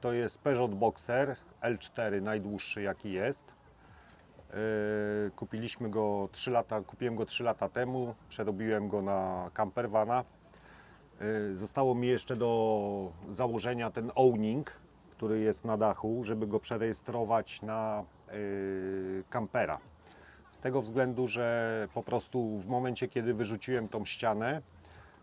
To jest Peugeot Boxer L4, najdłuższy jaki jest. Yy, Kupiliśmy go 3 lata, kupiłem go 3 lata temu, przerobiłem go na campervana. Yy, Zostało mi jeszcze do założenia ten owning, który jest na dachu, żeby go przerejestrować na yy, kampera. Z tego względu, że po prostu w momencie, kiedy wyrzuciłem tą ścianę,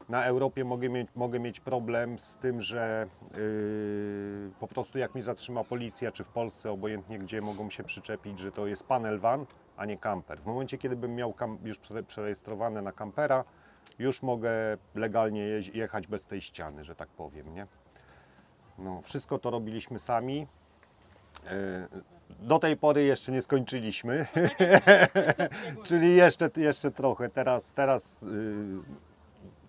na Europie mogę mieć, mogę mieć problem z tym, że yy, po prostu jak mi zatrzyma policja, czy w Polsce, obojętnie gdzie, mogą się przyczepić, że to jest panel van, a nie kamper. W momencie, kiedy bym miał już prze- przerejestrowane na kampera, już mogę legalnie jechać bez tej ściany, że tak powiem, nie? No, wszystko to robiliśmy sami. Yy, Do tej pory jeszcze nie skończyliśmy, czyli jeszcze, jeszcze trochę. Teraz, teraz yy,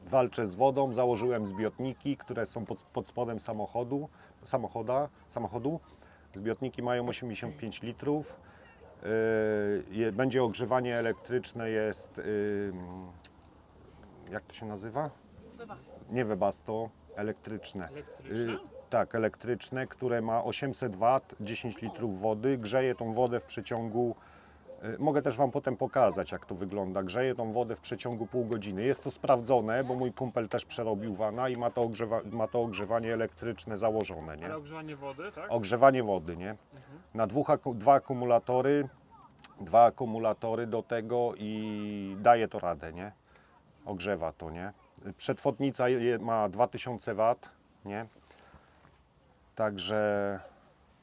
walczę z wodą, założyłem zbiotniki, które są pod, pod spodem samochodu, samochoda, samochodu. Zbiotniki mają 85 litrów. Yy, je- będzie ogrzewanie elektryczne, jest, yy, jak to się nazywa? Nie Webasto, elektryczne. Elektryczne? Y, tak, elektryczne, które ma 800 W, 10 litrów wody. Grzeje tą wodę w przeciągu. Y, Mogę też Wam potem pokazać, jak to wygląda. Grzeje tą wodę w przeciągu pół godziny. Jest to sprawdzone, bo mój kumpel też przerobił wana i ma to, ogrzewa, ma to ogrzewanie elektryczne założone. Nie? Ale ogrzewanie wody, tak? Ogrzewanie wody, nie? Na dwóch, aku- dwa akumulatory, dwa akumulatory do tego i daje to radę, nie? Ogrzewa to, nie? Przetwodnica ma 2000 W, nie? Także,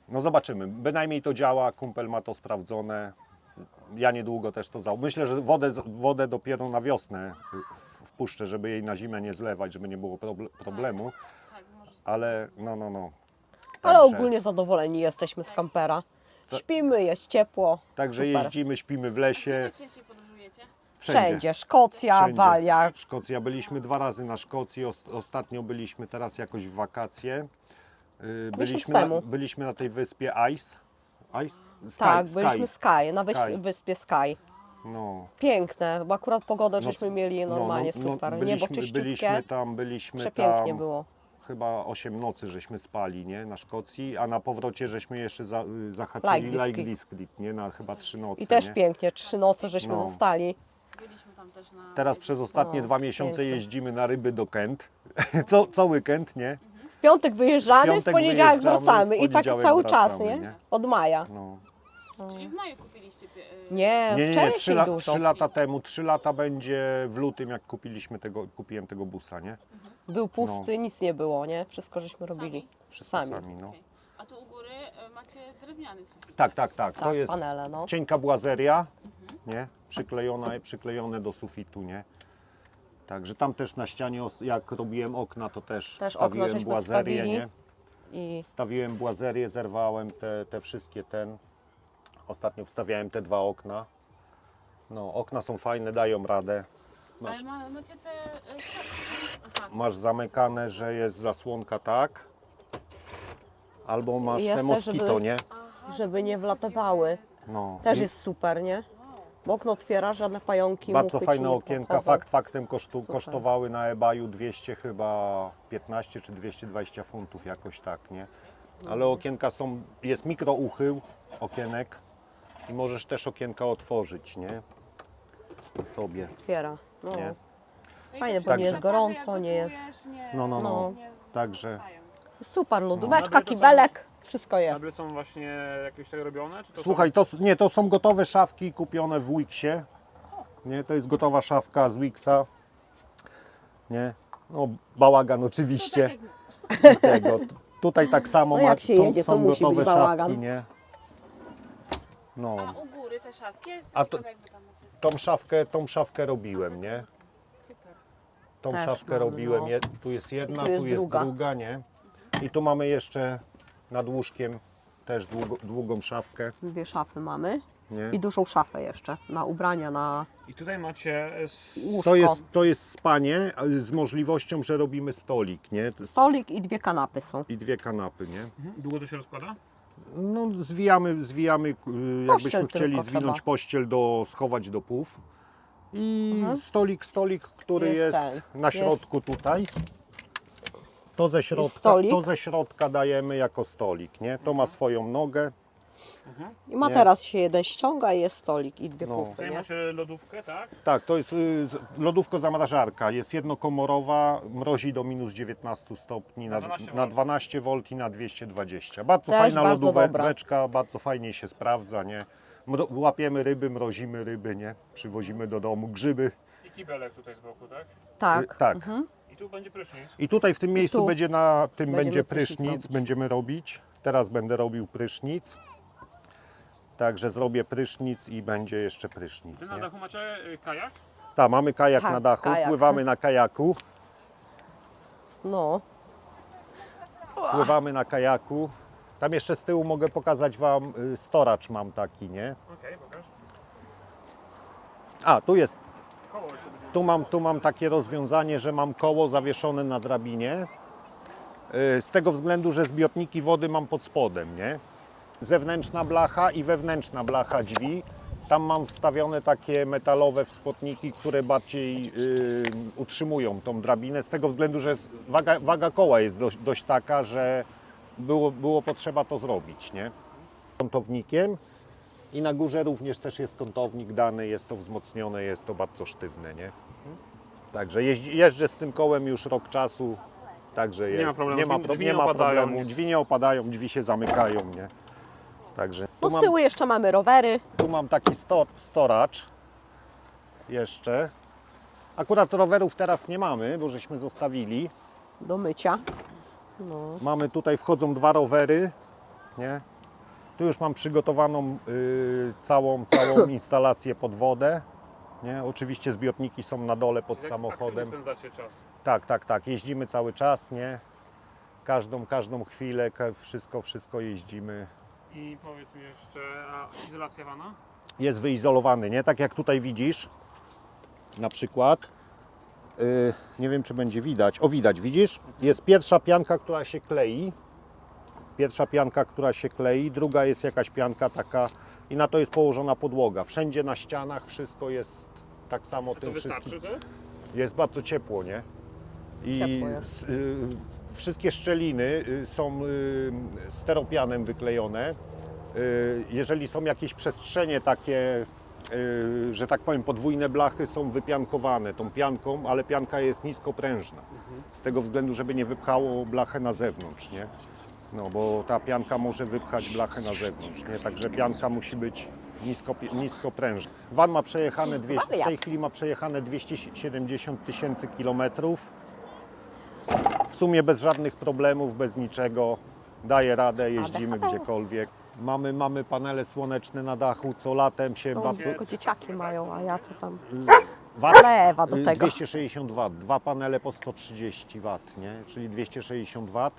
no zobaczymy. Bynajmniej to działa, kumpel ma to sprawdzone. Ja niedługo też to za. Myślę, że wodę, wodę dopiero na wiosnę y, wpuszczę, żeby jej na zimę nie zlewać, żeby nie było proble- problemu. Tak, Ale no, no, no. Ale Także- ogólnie zadowoleni jesteśmy z kampera. Śpimy, jest ciepło. Także super. jeździmy, śpimy w lesie. najczęściej podróżujecie? Wszędzie. Szkocja, Wszędzie. Walia. Szkocja. Byliśmy dwa razy na Szkocji. Os- Ostatnio byliśmy teraz jakoś w wakacje. Yy, Byliśmy na, temu. byliśmy na tej wyspie Ice. Ice? Sky, Tak, Sky. byliśmy Sky, na Sky. wyspie Sky. No. Piękne, bo akurat pogodę No, żeśmy mieli normalnie no, no, super. byliśmy, Niebo czyściutkie, byliśmy tam, byliśmy przepięknie tam. było. Chyba 8 nocy żeśmy spali, nie? Na Szkocji, a na powrocie żeśmy jeszcze za, y, zahaczyli. District, nie? Na chyba 3 nocy. I też nie? pięknie, trzy noce żeśmy No. zostali. Teraz przez ostatnie O, dwa miesiące piękne. jeździmy na ryby do Kent. Co, co weekend, nie? W piątek wyjeżdżamy, w, piątek poniedziałek wyjeżdżamy, wracamy w i tak poniedziałek cały czas, wracamy, nie? nie? Od maja. No. Czyli w maju kupiliście... pie- y, Nie, Nie, nie, nie, wcześniej trzy, la, dużo. trzy lata temu, trzy lata będzie w lutym, jak kupiliśmy tego, kupiłem tego busa, nie? Był pusty, nic nie było, nie? Wszystko żeśmy robili. Sami? Wszystko Sami. sami, no. Okej. A tu u góry y, macie drewniany sufit. Tak, tak, tak. to Tak, jest panele, no. cienka błazeria, nie? Przyklejona, przyklejone do sufitu, nie? Także tam też na ścianie, jak robiłem okna, to też, Też okno żeśmy błazerię, wstawili. nie? I Wstawiłem błazerię, zerwałem te, te wszystkie ten. Ostatnio wstawiałem te dwa okna. No, okna są fajne, dają radę. Masz, Ale ma, macie te... y, Aha, masz zamykane, że jest zasłonka tak. Albo masz Jest te też, moskito, żeby- nie? aha, żeby nie nie wlatywały. No. Też I jest super, nie? Bo okno otwiera, żadne pająki, Bardzo muchy ci fajne nie okienka. podchodzą. Fakt faktem kosztu, Super. kosztowały na eBayu 200 chyba 15 czy 220 funtów jakoś tak, nie? Ale Mhm. okienka są, jest mikrouchył okienek i możesz też okienka otworzyć, nie? Sobie. Otwiera. No. Nie? No te bo nie jest gorąco, nie jest- No, no, no. z- Także-. Super, lodóweczka, Meble to są- kibelek, wszystko jest. Meble są właśnie jakieś tak robione? Czy to Słuchaj, to, s- nie, to są gotowe szafki kupione w Wixie. Nie, to jest gotowa szafka z Wixa. Nie, no bałagan oczywiście. Tak Tego. T- Tutaj tak samo No jak się są, jedzie, to są musi gotowe być bałagan. szafki, nie? No, A u góry te szafki? Ja jestem A to- ciekawa, jak wy tam macie. tą szafkę, tą szafkę robiłem, nie? Super. Tą Też szafkę mamy, robiłem. no. Je, tu jest jedna, tu jest tu jest druga. druga. nie? I tu mamy jeszcze nad łóżkiem też długo, długą szafkę, Dwie szafy mamy nie? i dużą szafę jeszcze na ubrania, na I tutaj macie... s- łóżko. To jest, to jest spanie ale z możliwością, że robimy stolik, nie? To jest- Stolik i dwie kanapy są. I dwie kanapy, nie? Mhm. Długo to się rozkłada? No zwijamy, zwijamy y, jakbyśmy Pościel chcieli tylko zwinąć trzeba. pościel, do, schować do pów. I Mhm. stolik, stolik, który jest, Jest ten, na jest- środku tutaj. To ze środka, stolik? to ze środka dajemy jako stolik, nie? To ma swoją nogę. I ma Nie. teraz się jeden ściąga i jest stolik i dwie No. pufy, Tutaj nie? macie lodówkę, tak? Tak, to jest y, z- lodówko-zamrażarka. Jest jednokomorowa, mrozi do minus 19 stopni na, Na 12 na V. 12 V i na 220. Bardzo Też fajna bardzo lodóweczka, bardzo fajnie się sprawdza, nie? Mro, łapiemy ryby, mrozimy ryby, nie? Przywozimy do domu grzyby. I kibelek tutaj z boku, tak? Tak. Y, tak. I tu będzie prysznic. I tutaj w tym miejscu tu będzie na tym będziemy będzie prysznic prysznic, robić. będziemy robić. Teraz będę robił prysznic. Także zrobię prysznic i będzie jeszcze prysznic. Ty na Nie? dachu macie y, kajak? Tak, mamy kajak Tak, na dachu, kajak. pływamy na kajaku. No. Pływamy na kajaku. Tam jeszcze z tyłu mogę pokazać Wam y, storacz mam taki, nie? Okej, pokaż. A, tu jest, Koło będzie. Tu mam, tu mam takie rozwiązanie, że mam koło zawieszone na drabinie. Y, Z tego względu, że zbiorniki wody mam pod spodem, nie? Zewnętrzna blacha i wewnętrzna blacha drzwi. Tam mam wstawione takie metalowe wspotniki, które bardziej y, utrzymują tą drabinę. Z tego względu, że waga, waga koła jest dość, dość taka, że było, było potrzeba to zrobić, nie? Kątownikiem. I na górze również też jest kątownik dany, jest to wzmocnione, jest to bardzo sztywne, nie? Także jeździ, jeżdżę z tym kołem już rok czasu, także jest. ma problemu, Nie ma, drzwi- nie nie ma opadają, problemu, nic. drzwi nie opadają, drzwi się zamykają, nie? Także No tu z mam, tyłu jeszcze mamy rowery. tu mam taki sto, storacz jeszcze. Akurat rowerów teraz nie mamy, bo żeśmy zostawili. do mycia. No. Mamy tutaj, wchodzą dwa rowery, nie? Tu już mam przygotowaną y, całą, całą instalację pod wodę. Nie? Oczywiście zbiorniki są na dole pod Jak samochodem. aktywnie spędzacie czas. Tak, tak, tak. Jeździmy cały czas, nie? Każdą, każdą chwilę, ka- wszystko, wszystko jeździmy. I powiedz mi jeszcze, a izolacja wana? Jest wyizolowany, nie? Tak jak tutaj widzisz, na przykład. y, nie wiem, czy będzie widać. O, widać, widzisz? Jest pierwsza pianka, która się klei. Pierwsza pianka, która się klei, druga jest jakaś pianka taka i na to jest położona podłoga. Wszędzie na ścianach wszystko jest tak samo To tym wszystkim. wystarczy to? Jest bardzo ciepło, nie? I Ciepło jest. y, wszystkie szczeliny y, są y, steropianem wyklejone. Y, jeżeli są jakieś przestrzenie takie, y, że tak powiem, podwójne blachy są wypiankowane tą pianką, ale pianka jest niskoprężna. Z tego względu, żeby nie wypchało blachę na zewnątrz, nie? No, bo ta pianka może wypchać blachę na zewnątrz, nie? Także pianka musi być nisko, niskoprężna. Van ma przejechane, dwie, w Wariat. tej chwili ma przejechane 270 tysięcy kilometrów. W sumie bez żadnych problemów, bez niczego. Daje radę, jeździmy gdziekolwiek. Mamy, mamy panele słoneczne na dachu, co latem się No, bardzo... tylko dzieciaki mają, a ja co tam? Wat, Lewa do tego. 260 W, dwa panele po 130 W, nie? czyli 260 W.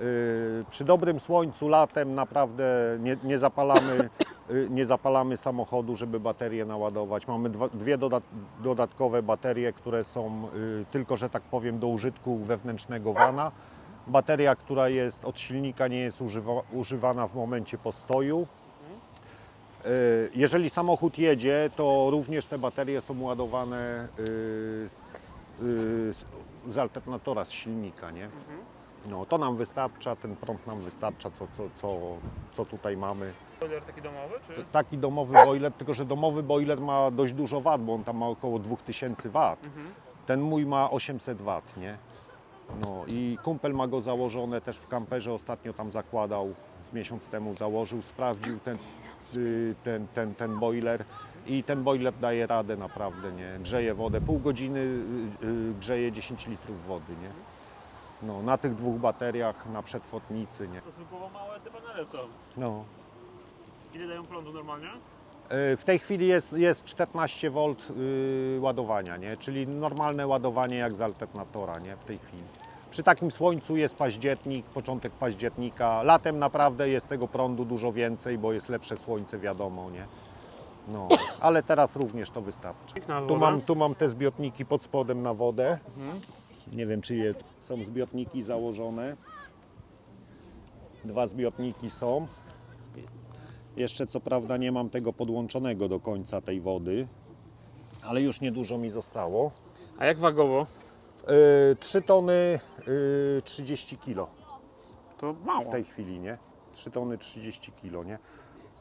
Y, Przy dobrym słońcu latem naprawdę nie, nie, zapalamy, y, nie zapalamy samochodu, żeby baterię naładować. Mamy dwie dodat, dodatkowe baterie, które są y, tylko, że tak powiem, do użytku wewnętrznego wana. Bateria, która jest od silnika, nie jest używa, używana w momencie postoju. Jeżeli samochód jedzie, to również te baterie są ładowane z, z- z alternatora, z silnika, nie? No, to nam wystarcza, ten prąd nam wystarcza, co, co, co, co tutaj mamy. Boiler taki domowy, czy? Taki domowy boiler, tylko że domowy boiler ma dość dużo wat, bo on tam ma około 2000 wat. Ten mój ma 800 wat, nie? No i kumpel ma go założone też w kamperze, ostatnio tam zakładał, z miesiąc temu założył, sprawdził ten, y, ten, ten, ten boiler i ten boiler daje radę naprawdę, nie? Grzeje wodę, pół godziny y, y, grzeje 10 litrów wody, nie? No, na tych dwóch bateriach, na przetwotnicy, nie? Stosunkowo małe te panele są. No. Ile dają prądu normalnie? E, W tej chwili jest, jest 14 V y, ładowania, nie? czyli normalne ładowanie jak z alternatora nie? w tej chwili. Przy takim słońcu jest październik, początek października. Latem naprawdę jest tego prądu dużo więcej, bo jest lepsze słońce, wiadomo, nie? No, ale teraz również to wystarczy. Tu mam, tu mam te zbiorniki pod spodem na wodę. Nie wiem, czy je, są zbiorniki założone. Dwa zbiorniki są. Jeszcze co prawda nie mam tego podłączonego do końca tej wody, ale już niedużo mi zostało. A jak wagowo? Yy, 3 tony yy, 30 kilo To w mało. tej chwili, nie? 3 tony 30 kilo, nie?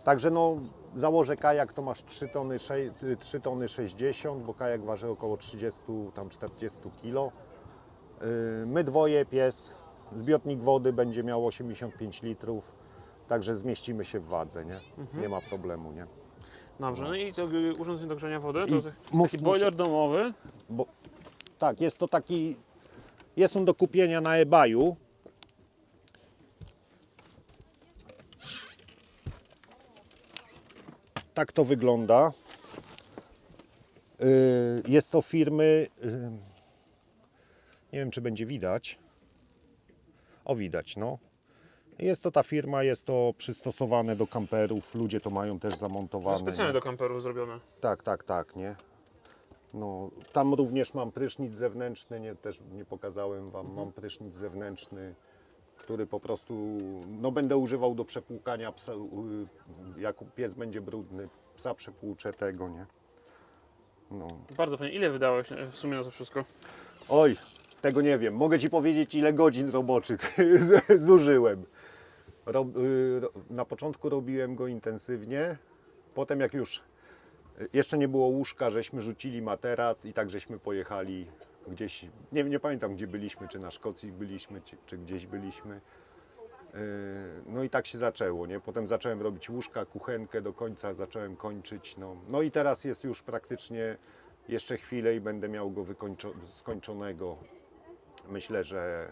Także no, założę kajak, to masz 3 tony, sze- y, 3 tony 60, bo kajak waży około 30, tam 40 kilo. Yy, My dwoje, pies, zbiornik wody będzie miał 85 litrów, także zmieścimy się w wadze, nie? Nie ma problemu, nie? Dobrze, no i to y, urządzenie do grzania wody, I to taki mus- boiler domowy. Bo tak, jest to taki. Jest on do kupienia na eBayu. Tak to wygląda. Yy, Jest to firmy. yy, Nie wiem, czy będzie widać. O, widać, no. Jest to ta firma, jest to przystosowane do kamperów. Ludzie to mają też To zamontowane. specjalnie nie? do kamperów zrobione. Tak, tak, tak, nie? No, tam również mam prysznic zewnętrzny, nie, też nie pokazałem Wam, mam prysznic zewnętrzny, który po prostu, no będę używał do przepłukania psa, jak pies będzie brudny, psa przepłuczę tego, nie? No. Bardzo fajnie. Ile wydałeś e, w sumie na to wszystko? Oj, tego nie wiem, mogę Ci powiedzieć ile godzin roboczych zużyłem. Ro, y, na początku robiłem go intensywnie, potem jak już y, jeszcze nie było łóżka, żeśmy rzucili materac i tak żeśmy pojechali gdzieś, nie, nie pamiętam gdzie byliśmy, czy na Szkocji byliśmy, czy, czy gdzieś byliśmy. Y, No i tak się zaczęło, nie? Potem zacząłem robić łóżka, kuchenkę do końca zacząłem kończyć. No, no i teraz jest już praktycznie jeszcze chwilę i będę miał go skończonego. Myślę, że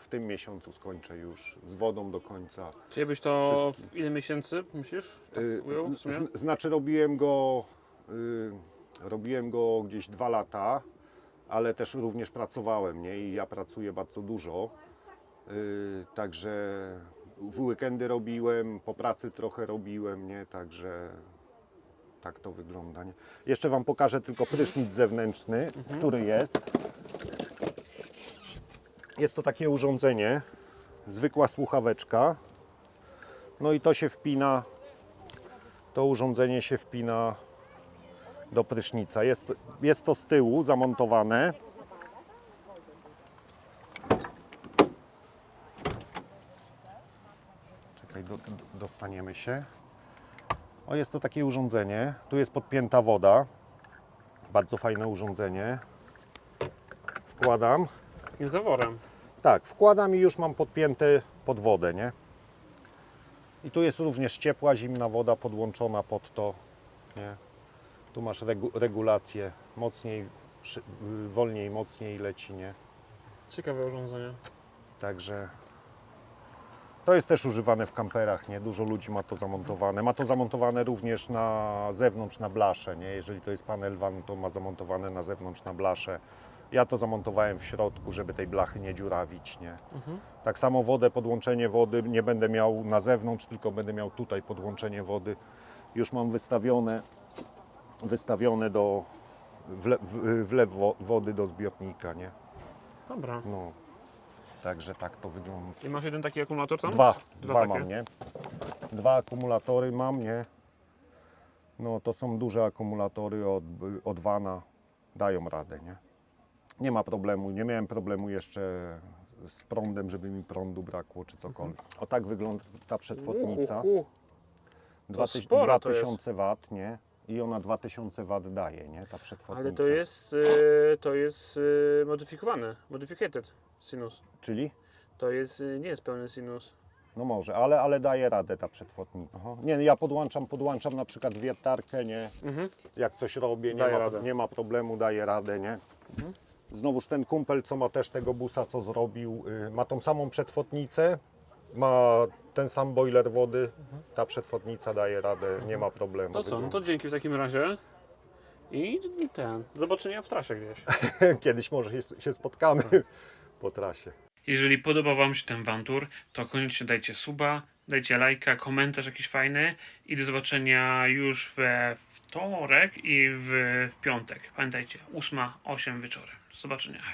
w tym miesiącu skończę już z wodą do końca. Czyli byś to Wszystko. w ile miesięcy myślisz? Tak ujął w sumie? Znaczy robiłem go, y, robiłem go gdzieś dwa lata, ale też również pracowałem, nie? I ja pracuję bardzo dużo. Y, Także w weekendy robiłem, po pracy trochę robiłem, nie? Także tak to wygląda. Nie? Jeszcze Wam pokażę tylko prysznic zewnętrzny, który jest. Jest to takie urządzenie, zwykła słuchaweczka. No i to się wpina, to urządzenie się wpina do prysznica. Jest, jest to z tyłu zamontowane. Do, do, dostaniemy się. O, jest to takie urządzenie. Tu jest podpięta woda. Bardzo fajne urządzenie. Wkładam. Z takim zaworem. Tak, wkładam i już mam podpięte pod wodę, nie? I tu jest również ciepła, zimna woda podłączona pod to, nie? Tu masz regu regulację, mocniej, wolniej, mocniej leci, nie? Ciekawe urządzenie. Także to jest też używane w kamperach, nie? Dużo ludzi ma to zamontowane. Ma to zamontowane również na zewnątrz na blasze, nie? Jeżeli to jest panel van, to ma zamontowane na zewnątrz na blasze. Ja to zamontowałem w środku, żeby tej blachy nie dziurawić, nie? Tak samo wodę, podłączenie wody nie będę miał na zewnątrz, tylko będę miał tutaj podłączenie wody. Już mam wystawione, wystawione do wle, w- wlew wo- wody do zbiornika, nie? Dobra. No. Także tak to wygląda. I masz jeden taki akumulator tam? Dwa, Dwa dwa, mam, nie? Dwa akumulatory mam, nie? No to są duże akumulatory od, od Vana, dają radę, nie? Nie ma problemu, nie miałem problemu jeszcze z prądem, żeby mi prądu brakło czy cokolwiek. O tak wygląda ta przetwotnica. Jest. 2000 W, nie? I ona 2000 W daje, nie? Ta przetwotnica. Ale to jest, y, to jest y, modyfikowane. Modificated sinus. Czyli? To jest, y, nie jest pełny sinus. No może, ale, ale daje radę ta przetwotnica. Aha. Nie, ja podłączam, podłączam na przykład wiertarkę, nie? Mhm. Jak coś robię, nie Daje ma, radę. nie ma problemu, daje radę, nie? Znowuż ten kumpel, co ma też tego busa, co zrobił, y, ma tą samą przetwotnicę, ma ten sam boiler wody, ta przetwotnica daje radę, nie ma problemu. To co, no to dzięki w takim razie. I ten, do zobaczenia w trasie gdzieś. Kiedyś może się, się spotkamy po trasie. Jeżeli podobał Wam się ten Wantur, to koniecznie dajcie suba, dajcie lajka, komentarz jakiś fajny i do zobaczenia już we wtorek i w, w piątek. Pamiętajcie, 8, 8 wieczorem. Do zobaczenia, hej.